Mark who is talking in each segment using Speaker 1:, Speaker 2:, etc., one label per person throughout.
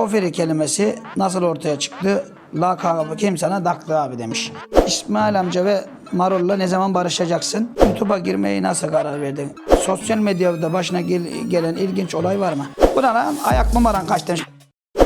Speaker 1: Kokoferi kelimesi nasıl ortaya çıktı? Lakabı kim sana daktı abi demiş. İsmail amca ve Marul'la ne zaman barışacaksın? YouTube'a girmeyi nasıl karar verdin? Sosyal medyada başına gel- gelen ilginç olay var mı? Bu ne lan? Ayak numaran kaç demiş.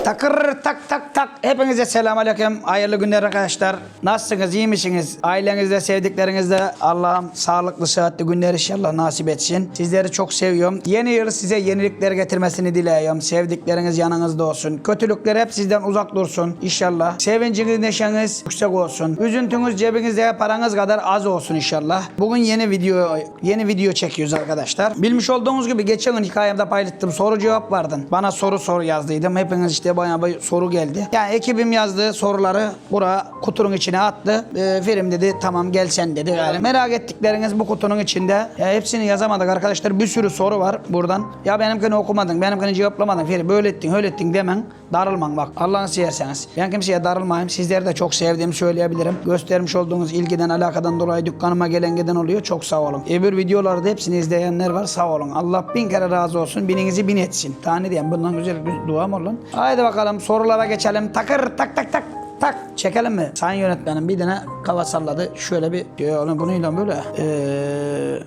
Speaker 1: Takır tak tak tak. Hepinize selam aleyküm. Hayırlı günler arkadaşlar. Nasılsınız? iyi misiniz? Ailenizde, sevdiklerinizde Allah'ım sağlıklı, sıhhatli günler inşallah nasip etsin. Sizleri çok seviyorum. Yeni yıl size yenilikler getirmesini diliyorum. Sevdikleriniz yanınızda olsun. Kötülükler hep sizden uzak dursun inşallah. Sevinciniz, neşeniz yüksek olsun. Üzüntünüz cebinizde paranız kadar az olsun inşallah. Bugün yeni video yeni video çekiyoruz arkadaşlar. Bilmiş olduğunuz gibi geçen gün hikayemde paylaştım. Soru cevap vardı. Bana soru soru yazdıydım. Hepiniz işte bayağı bir soru geldi. Yani ekibim yazdığı soruları buraya kutunun içine attı. Ee, Ferim dedi tamam gel sen dedi. Yani merak ettikleriniz bu kutunun içinde. Ya hepsini yazamadık arkadaşlar. Bir sürü soru var buradan. Ya benimkini okumadın, benimkini cevaplamadın. Ferim böyle ettin, öyle ettin demen. Darılman bak. Allah'ını severseniz. Ben kimseye darılmayayım. Sizleri de çok sevdiğimi söyleyebilirim. Göstermiş olduğunuz ilgiden, alakadan dolayı dükkanıma gelen giden oluyor. Çok sağ olun. Öbür videolarda hepsini izleyenler var. Sağ olun. Allah bin kere razı olsun. Bininizi bin etsin. Tane diyeyim. Bundan güzel bir dua mı olun? Haydi bakalım sorulara geçelim. Takır tak tak tak. Tak çekelim mi? Sayın yönetmenim bir tane kafa salladı. Şöyle bir diyor oğlum bununla böyle. Eee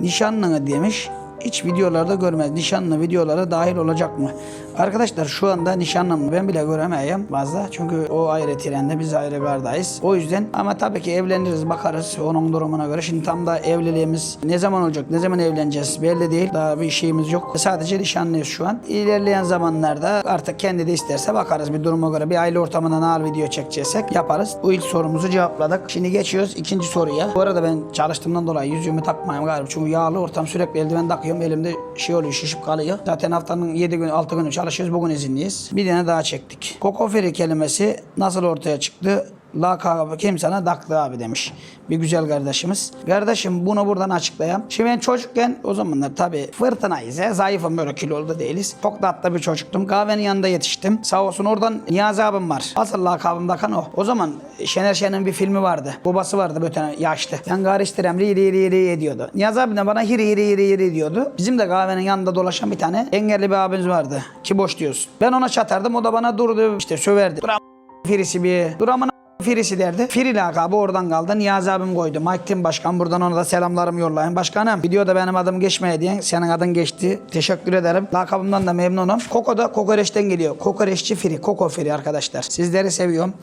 Speaker 1: nişanlını demiş. Hiç videolarda görmez. Nişanlı videolara dahil olacak mı? Arkadaşlar şu anda nişanlımı ben bile göremeyim fazla. Çünkü o ayrı trende biz ayrı gardayız. O yüzden ama tabii ki evleniriz bakarız onun durumuna göre. Şimdi tam da evliliğimiz ne zaman olacak ne zaman evleneceğiz belli değil. Daha bir şeyimiz yok. Sadece nişanlıyız şu an. İlerleyen zamanlarda artık kendi de isterse bakarız bir duruma göre. Bir aile ortamında ne hal video çekeceksek yaparız. Bu ilk sorumuzu cevapladık. Şimdi geçiyoruz ikinci soruya. Bu arada ben çalıştığımdan dolayı yüzüğümü takmayayım galiba. Çünkü yağlı ortam sürekli eldiven takıyorum. Elimde şey oluyor şişip kalıyor. Zaten haftanın 7 gün 6 günü çalışıyoruz. Bugün izinliyiz. Bir tane daha çektik. Kokoferi kelimesi nasıl ortaya çıktı? Lakabı kim sana daktı abi demiş. Bir güzel kardeşimiz. Kardeşim bunu buradan açıklayayım. Şimdi ben çocukken o zamanlar tabii fırtınayız ya. Zayıfım böyle kilolu da değiliz. Çok tatlı bir çocuktum. Kahvenin yanında yetiştim. Sağ olsun oradan Niyazi abim var. Asıl lakabım Dakan o. O zaman Şener Şen'in bir filmi vardı. Babası vardı böyle yaşlı. Ben karıştırem ri ri ri ri ediyordu. Niyazi abim de bana hiri hiri hiri hiri diyordu. Bizim de kahvenin yanında dolaşan bir tane engelli bir abimiz vardı. Ki boş diyorsun. Ben ona çatardım. O da bana durdu işte söverdi. Dur a- firisi bir. Dur amına Firisi derdi. Firi lakabı oradan kaldı. Niyazi abim koydu. Mike Tim Başkan buradan ona da selamlarımı yollayın. Başkanım videoda benim adım geçmeye diyen senin adın geçti. Teşekkür ederim. Lakabımdan da memnunum. Koko da kokoreçten geliyor. Kokoreççi Firi. Koko Firi arkadaşlar. Sizleri seviyorum.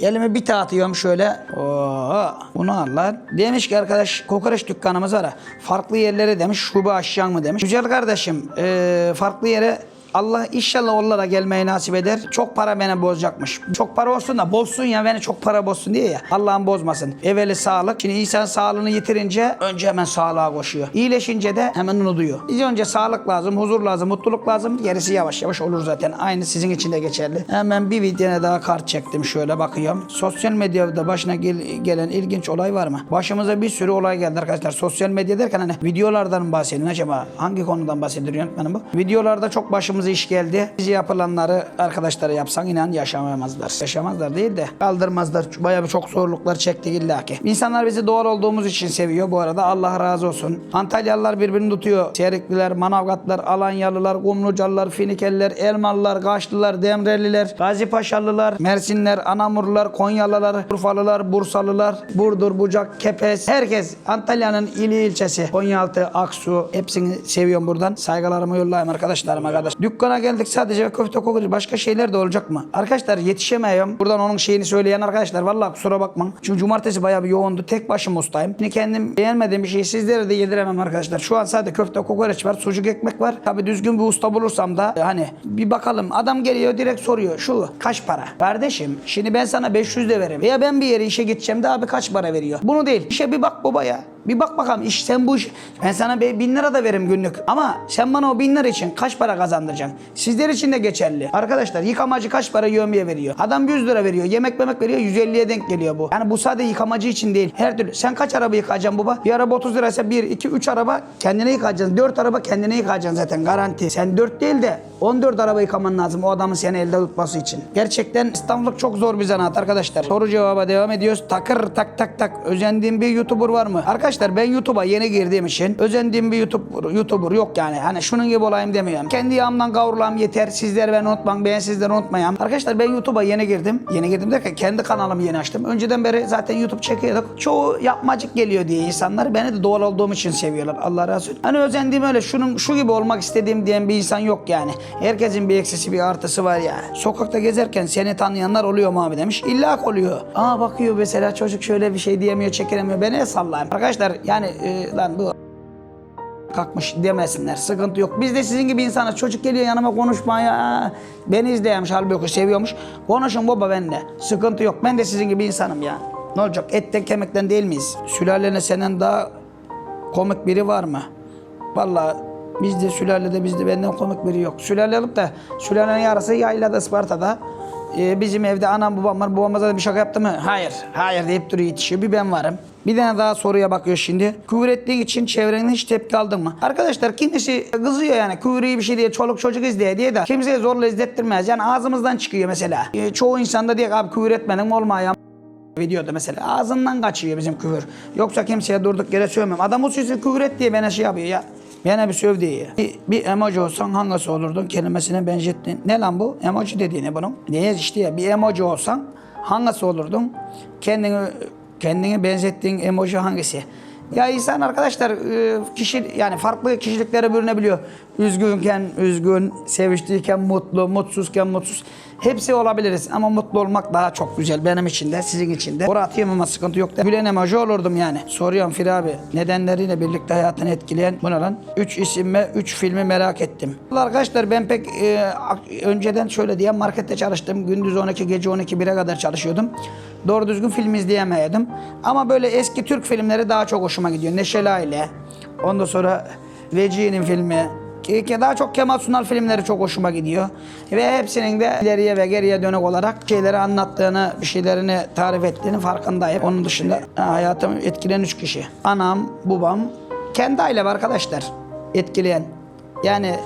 Speaker 1: Elime bir atıyorum şöyle. Oo, bunu al lan. Demiş ki arkadaş kokoreç dükkanımız var. Farklı yerlere demiş şube aşağı mı demiş. Güzel kardeşim eee, farklı yere Allah inşallah onlara gelmeyi nasip eder. Çok para beni bozacakmış. Çok para olsun da bozsun ya beni çok para bozsun diye ya. Allah'ım bozmasın. Evveli sağlık. Şimdi insan sağlığını yitirince önce hemen sağlığa koşuyor. İyileşince de hemen unutuyor. Biz önce sağlık lazım, huzur lazım, mutluluk lazım. Gerisi yavaş yavaş olur zaten. Aynı sizin için de geçerli. Hemen bir videoya daha kart çektim şöyle bakıyorum. Sosyal medyada başına gel- gelen ilginç olay var mı? Başımıza bir sürü olay geldi arkadaşlar. Sosyal medya derken hani videolardan bahsedin acaba? Hangi konudan bahsediyor yönetmenim bu? Videolarda çok başımıza iş geldi. Bizi yapılanları arkadaşlara yapsan inan yaşamamazlar. Yaşamazlar değil de kaldırmazlar. Bayağı bir çok zorluklar çektik illaki. İnsanlar bizi doğal olduğumuz için seviyor bu arada. Allah razı olsun. Antalyalılar birbirini tutuyor. Serikliler, Manavgatlar, Alanyalılar, Kumlucalılar, Finikeller, Elmalılar, Kaşlılar, Demreliler, Gazipaşalılar, Mersinler, Anamurlular, Konyalılar, Urfalılar, Bursalılar, Burdur, Bucak, Kepez. Herkes Antalya'nın ili ilçesi. Konyaaltı, Aksu. Hepsini seviyorum buradan. Saygılarımı yollayayım arkadaşlarıma kardeş. Dükkana geldik sadece köfte kokoreç. Başka şeyler de olacak mı? Arkadaşlar yetişemiyorum. Buradan onun şeyini söyleyen arkadaşlar. Vallahi kusura bakmayın. Çünkü cumartesi bayağı bir yoğundu. Tek başıma ustayım. Şimdi kendim beğenmediğim bir şeyi sizlere de yediremem arkadaşlar. Şu an sadece köfte kokoreç var. Sucuk ekmek var. Tabii düzgün bir usta bulursam da e, hani bir bakalım. Adam geliyor direkt soruyor. Şu kaç para? Kardeşim şimdi ben sana 500 de veririm. Veya ben bir yere işe gideceğim de abi kaç para veriyor? Bunu değil. İşe bir bak baba ya. Bir bak bakalım iş sen bu iş ben sana be- bin lira da veririm günlük ama sen bana o bin lira için kaç para kazandıracaksın? Sizler için de geçerli. Arkadaşlar yıkamacı kaç para yövmeye veriyor? Adam 100 lira veriyor. Yemek memek veriyor 150'ye denk geliyor bu. Yani bu sadece yıkamacı için değil. Her türlü. Sen kaç araba yıkayacaksın baba? Bir araba 30 liraysa 1, 2, 3 araba kendine yıkayacaksın. 4 araba kendine yıkayacaksın zaten garanti. Sen 4 değil de 14 araba yıkaman lazım o adamın seni elde tutması için. Gerçekten İstanbul'luk çok zor bir zanaat arkadaşlar. Soru cevaba devam ediyoruz. Takır tak tak tak. Özendiğin bir YouTuber var mı? Arkadaşlar Arkadaşlar ben YouTube'a yeni girdiğim için özendiğim bir YouTube YouTuber yok yani. Hani şunun gibi olayım demiyorum. Kendi yağımdan kavrulam yeter. Sizler beni unutmayın. Ben sizleri unutmayayım. Arkadaşlar ben YouTube'a yeni girdim. Yeni girdim derken kendi kanalımı yeni açtım. Önceden beri zaten YouTube çekiyorduk. Çoğu yapmacık geliyor diye insanlar beni de doğal olduğum için seviyorlar. Allah razı olsun. Hani özendiğim öyle şunun şu gibi olmak istediğim diyen bir insan yok yani. Herkesin bir eksisi bir artısı var ya. Sokakta gezerken seni tanıyanlar oluyor mu abi demiş. İlla oluyor. Aa bakıyor mesela çocuk şöyle bir şey diyemiyor, çekilemiyor. Ben el sallayayım. Arkadaşlar yani e, lan bu kalkmış demesinler. Sıkıntı yok. Biz de sizin gibi insanız. Çocuk geliyor yanıma konuşmaya. Beni izleyemiş halbuki seviyormuş. Konuşun baba benimle. Sıkıntı yok. Ben de sizin gibi insanım ya. Ne olacak? Etten kemikten değil miyiz? Sülalene senden daha komik biri var mı? Vallahi bizde sülalede bizde benden komik biri yok. Sülale alıp da sülalenin yarısı yaylada Isparta'da. Ee, bizim evde anam babam var. Babamıza da bir şaka yaptı mı? Hayır. Hayır deyip duruyor yetişiyor. Bir ben varım. Bir tane daha soruya bakıyor şimdi. Küfür ettiğin için çevrenden hiç tepki aldın mı? Arkadaşlar kimisi kızıyor yani küfür iyi bir şey diye çoluk çocuk izleye diye de kimseye zorla izlettirmez. Yani ağzımızdan çıkıyor mesela. Ee, çoğu insanda diye abi küfür etmedim olmuyor videoda mesela ağzından kaçıyor bizim küfür. Yoksa kimseye durduk yere sövmem. Adam sözü küfür et diye bana şey yapıyor ya. Bana bir söv diye. Bir, bir emoji olsan hangisi olurdun kelimesine benzettin. Ne lan bu? Emoji dediğine bunun. Niye işte ya bir emoji olsan hangisi olurdun? Kendini kendini benzettiğin emoji hangisi? Ya insan arkadaşlar e, kişi yani farklı kişiliklere bürünebiliyor. Üzgünken üzgün, seviştiyken mutlu, mutsuzken mutsuz. Hepsi olabiliriz ama mutlu olmak daha çok güzel benim için de sizin için de. Oraya atayım ama sıkıntı yok da. Gülen emoji olurdum yani. Soruyorum Fir abi nedenleriyle birlikte hayatını etkileyen bu ne lan? 3 isim ve 3 filmi merak ettim. Arkadaşlar ben pek e, önceden şöyle diye markette çalıştım. Gündüz 12 gece 12 1'e kadar çalışıyordum. Doğru düzgün film izleyemiyordum. Ama böyle eski Türk filmleri daha çok hoşuma gidiyor. Neşeli Aile. Ondan sonra Vecihi'nin filmi. Ki ki daha çok Kemal Sunal filmleri çok hoşuma gidiyor. Ve hepsinin de ileriye ve geriye dönük olarak şeyleri anlattığını, bir şeylerini tarif ettiğini farkındayım. Onun dışında ha, hayatımı etkileyen üç kişi. Anam, babam, kendi ailem arkadaşlar etkileyen. Yani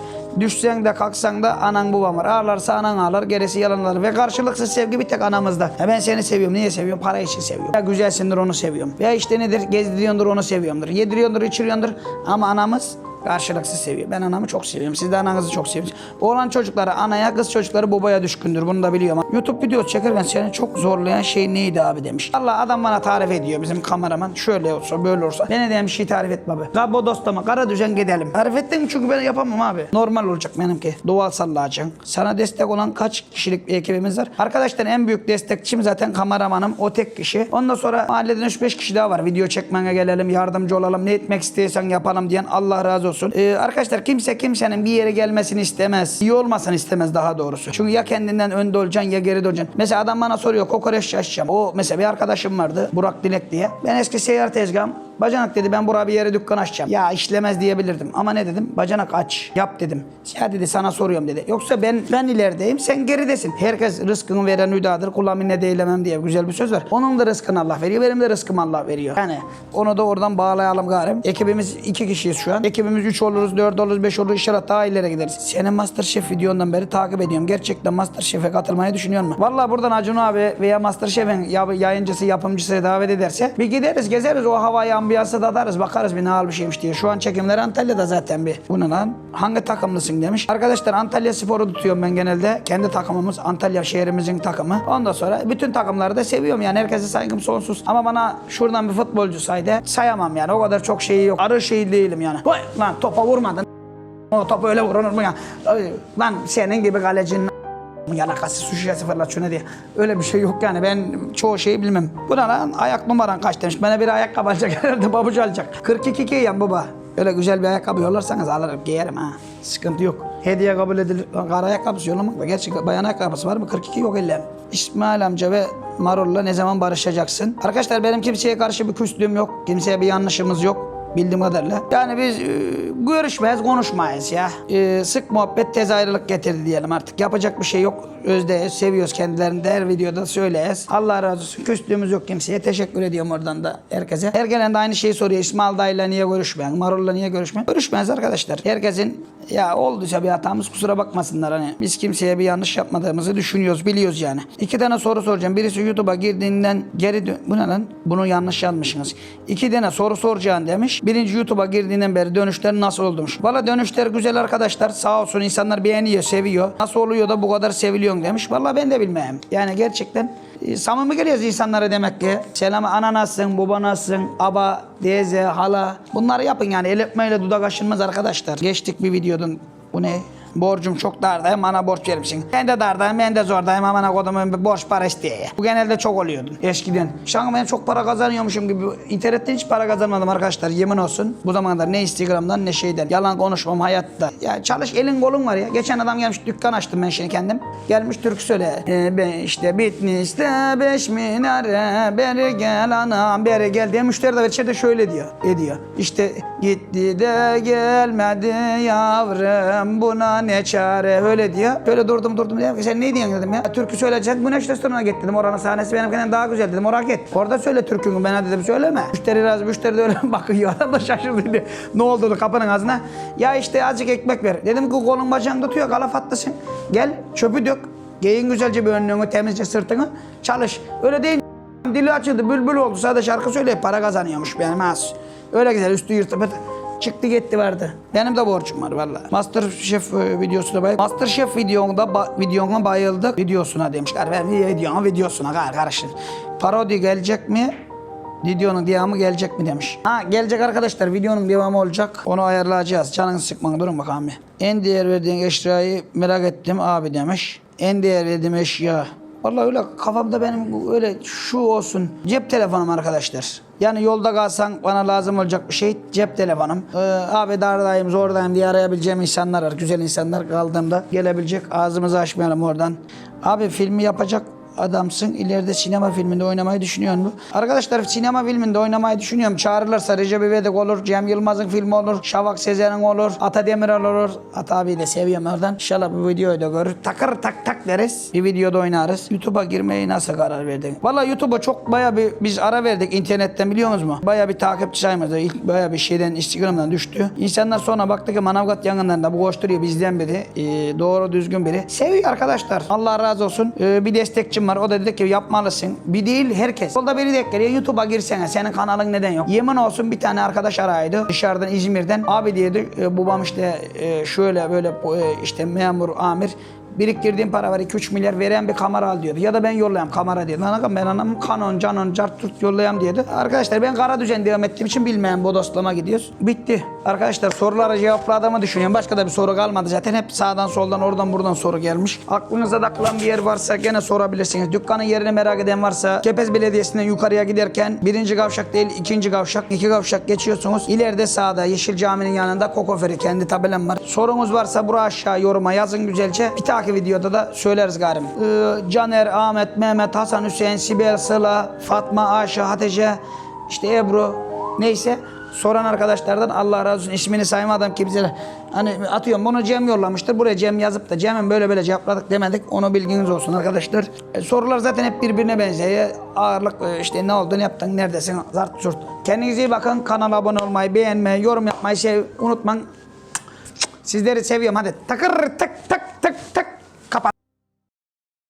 Speaker 1: düşsen de kalksan da anan babam var. Ağlarsa anan ağlar, gerisi yalanlar. Ve karşılıksız sevgi bir tek anamızda. Ya ben seni seviyorum. Niye seviyorum? Para için seviyorum. Ya güzelsindir onu seviyorum. Ya işte nedir? Gezdiriyordur onu seviyorumdur. Yediriyordur, içiriyordur. Ama anamız karşılıksız seviyor. Ben anamı çok seviyorum. Siz de ananızı çok seviyorsunuz. Oğlan çocukları anaya, kız çocukları babaya düşkündür. Bunu da biliyorum. YouTube video çekerken seni çok zorlayan şey neydi abi demiş. Allah adam bana tarif ediyor bizim kameraman. Şöyle olsa böyle olsa. Bana diyen bir şey tarif etme abi. Gabo dostuma kara düzen gidelim. Tarif ettin? Çünkü ben yapamam abi. Normal olacak benimki. Doğal sallayacaksın. Sana destek olan kaç kişilik bir ekibimiz var? Arkadaşlar en büyük destekçim zaten kameramanım. O tek kişi. Ondan sonra mahalleden 3-5 kişi daha var. Video çekmene gelelim, yardımcı olalım. Ne etmek istiyorsan yapalım diyen Allah razı olsun. Ee, arkadaşlar kimse kimsenin bir yere gelmesini istemez. İyi olmasını istemez daha doğrusu. Çünkü ya kendinden önde olacaksın ya geride olacaksın. Mesela adam bana soruyor kokoreç açacağım. O mesela bir arkadaşım vardı Burak Dilek diye. Ben eski seyyar tezgahım. Bacanak dedi ben buraya bir yere dükkan açacağım. Ya işlemez diyebilirdim. Ama ne dedim? Bacanak aç. Yap dedim. Ya dedi sana soruyorum dedi. Yoksa ben ben ilerideyim sen geridesin. Herkes rızkını veren hüdadır. Kula minnet eylemem diye güzel bir söz var. Onun da rızkını Allah veriyor. Benim de rızkımı Allah veriyor. Yani onu da oradan bağlayalım garim. Ekibimiz iki kişiyiz şu an. Ekibimiz üç oluruz, dört oluruz, beş oluruz. İnşallah daha ileri gideriz. Senin Masterchef videondan beri takip ediyorum. Gerçekten Masterchef'e katılmayı düşünüyor musun? Vallahi buradan Acun abi veya Masterchef'in ya- yayıncısı, yapımcısı davet ederse bir gideriz, gezeriz. O havayı, ambiyansı da atarız. Bakarız bir ne hal bir şeymiş diye. Şu an çekimler Antalya'da zaten bir. Bu ne lan? Hangi takımlısın demiş. Arkadaşlar Antalya Spor'u tutuyorum ben genelde. Kendi takımımız Antalya şehrimizin takımı. Ondan sonra bütün takımları da seviyorum yani. Herkese saygım sonsuz. Ama bana şuradan bir futbolcu saydı. Sayamam yani. O kadar çok şeyi yok. Arı şey değilim yani. Vay lan topa vurmadın. O top öyle vurulur mu ya? Lan senin gibi kalecinin yalakası su şişesi fırlat şuna diye. Öyle bir şey yok yani ben çoğu şeyi bilmem. Bu ne lan ayak numaran kaç demiş. Bana bir ayakkabı alacak herhalde babucu alacak. 42 giyen baba. Öyle güzel bir ayakkabı yollarsanız alırım giyerim ha. Sıkıntı yok. Hediye kabul edilir. Kara ayakkabısı yollamak da. Gerçi bayan ayakkabısı var mı? 42 yok ellem. İsmail amca ve Marul'la ne zaman barışacaksın? Arkadaşlar benim kimseye karşı bir küslüğüm yok. Kimseye bir yanlışımız yok. Bildiğim kadarıyla. Yani biz e, görüşmeyiz, konuşmayız ya. E, sık muhabbet tez ayrılık getirdi diyelim artık. Yapacak bir şey yok. Özdeyiz, seviyoruz kendilerini de her videoda söyleyez. Allah razı olsun. Küstüğümüz yok kimseye. Teşekkür ediyorum oradan da herkese. Her gelen de aynı şeyi soruyor. İsmail dayıyla niye görüşmeyin? Marul'la niye görüşmeyin? Görüşmeyiz arkadaşlar. Herkesin ya olduysa bir hatamız kusura bakmasınlar hani. Biz kimseye bir yanlış yapmadığımızı düşünüyoruz, biliyoruz yani. İki tane soru soracağım. Birisi YouTube'a girdiğinden geri dön... Bu ne lan? Bunu yanlış yazmışsınız. İki tane soru soracağım demiş. Birinci YouTube'a girdiğinden beri dönüşler nasıl olmuş? Valla dönüşler güzel arkadaşlar. Sağ olsun insanlar beğeniyor, seviyor. Nasıl oluyor da bu kadar seviliyorsun demiş. Valla ben de bilmem. Yani gerçekten e, samimi geliyoruz insanlara demek ki. Selam ana nasılsın, baba nasılsın, aba, teyze, hala. Bunları yapın yani. El öpmeyle dudak aşınmaz arkadaşlar. Geçtik bir videodan. Bu ne? Borcum çok dardayım bana borç vermişsin. Ben de dardayım ben de zordayım amına kodumun bir borç para isteye. Bu genelde çok oluyordu eskiden. An ben çok para kazanıyormuşum gibi. İnternetten hiç para kazanmadım arkadaşlar yemin olsun. Bu zamana kadar ne Instagram'dan ne şeyden. Yalan konuşmam hayatta. Ya çalış elin kolun var ya. Geçen adam gelmiş dükkan açtım ben şimdi kendim. Gelmiş türkü söyle. Ee, ben işte Bitlis'te beş minare beri gel anam beri gel diye müşteri de içeride şöyle diyor. Ediyor. İşte gitti de gelmedi yavrum buna ne çare öyle diyor. Böyle durdum durdum dedim sen ne diyorsun dedim ya. Türkü söyleyecek Güneş restoranına git dedim. Oranın sahnesi benimkinden daha güzel dedim. Oraya git. Orada söyle türkünü bana dedim söyleme. Müşteri razı müşteri de öyle bakıyor. Adam da şaşırdı. Ne oldu kapının ağzına? Ya işte azıcık ekmek ver. Dedim ki kolun bacağın tutuyor kalafatlısın. Gel çöpü dök. Giyin güzelce bir önlüğünü temizce sırtını. Çalış. Öyle değil. Dili açıldı bülbül oldu. Sadece şarkı söyleyip para kazanıyormuş benim az. Öyle güzel üstü yırtıp çıktı gitti vardı. Benim de borcum var valla. Masterchef e, videosuna bay. Masterchef videonda ba- videona bayıldık. Videosuna demişler. Ben videona videosuna kar karıştır. Parodi gelecek mi? Videonun devamı gelecek mi demiş. Ha gelecek arkadaşlar videonun devamı olacak. Onu ayarlayacağız. Canını sıkmayın durun bakalım bir. En değer verdiğin eşyayı merak ettim abi demiş. En değer verdiğim eşya. Vallahi öyle kafamda benim öyle şu olsun. Cep telefonum arkadaşlar. Yani yolda kalsan bana lazım olacak bir şey cep telefonum. Ee, abi dardayım zordayım diye arayabileceğim insanlar var. Güzel insanlar kaldığımda gelebilecek. Ağzımızı açmayalım oradan. Abi filmi yapacak adamsın. İleride sinema filminde oynamayı düşünüyor mu? Arkadaşlar sinema filminde oynamayı düşünüyorum. Çağırırlarsa Recep İvedik olur, Cem Yılmaz'ın filmi olur, Şavak Sezer'in olur, Ata Demiral olur. Ata abi de seviyorum oradan. İnşallah bu videoyu da görür. Takır tak tak deriz. Bir videoda oynarız. YouTube'a girmeyi nasıl karar verdin? Valla YouTube'a çok baya bir biz ara verdik internetten biliyor musunuz mu? Baya bir takipçi sayımızda ilk baya bir şeyden Instagram'dan düştü. İnsanlar sonra baktı ki Manavgat yanından bu koşturuyor bizden biri. Ee, doğru düzgün biri. Seviyor arkadaşlar. Allah razı olsun. Ee, bir destekçim var. O da dedi ki yapmalısın. Bir değil herkes. Yolda biri denk geliyor. YouTube'a girsene. Senin kanalın neden yok? Yemin olsun bir tane arkadaş araydı. Dışarıdan İzmir'den. Abi diyordu. e, babam işte e, şöyle böyle e, işte memur, amir biriktirdiğim para var 2-3 milyar veren bir kamera al diyordu. Ya da ben yollayayım kamera diyordu. Lan ben anam kanon, canon, cart tut yollayayım diyordu. Arkadaşlar ben kara düzen devam ettiğim için bilmeyen bodoslama gidiyoruz. Bitti. Arkadaşlar sorulara cevapladığımı düşünüyorum. Başka da bir soru kalmadı zaten. Hep sağdan soldan oradan buradan soru gelmiş. Aklınıza takılan bir yer varsa gene sorabilirsiniz. Dükkanın yerini merak eden varsa Kepez Belediyesi'nden yukarıya giderken birinci kavşak değil ikinci kavşak. iki kavşak geçiyorsunuz. İleride sağda Yeşil Cami'nin yanında Kokoferi kendi tabelam var. Sorunuz varsa buraya aşağı yoruma yazın güzelce. Bir dahaki videoda da söyleriz garim. Ee, Caner, Ahmet, Mehmet, Hasan, Hüseyin, Sibel, Sıla, Fatma, Ayşe, Hatice, işte Ebru neyse. Soran arkadaşlardan Allah razı olsun. İsmini saymadım kimse hani atıyorum bunu Cem yollamıştır buraya Cem yazıp da Cem'in böyle böyle cevapladık demedik. Onu bilginiz olsun arkadaşlar. E, sorular zaten hep birbirine benziyor. Ağırlık e, işte ne oldu ne yaptın neredesin zart zurt. Kendinize iyi bakın. Kanala abone olmayı beğenmeyi yorum yapmayı şey unutmayın. Sizleri seviyorum. Hadi. Takır tak tak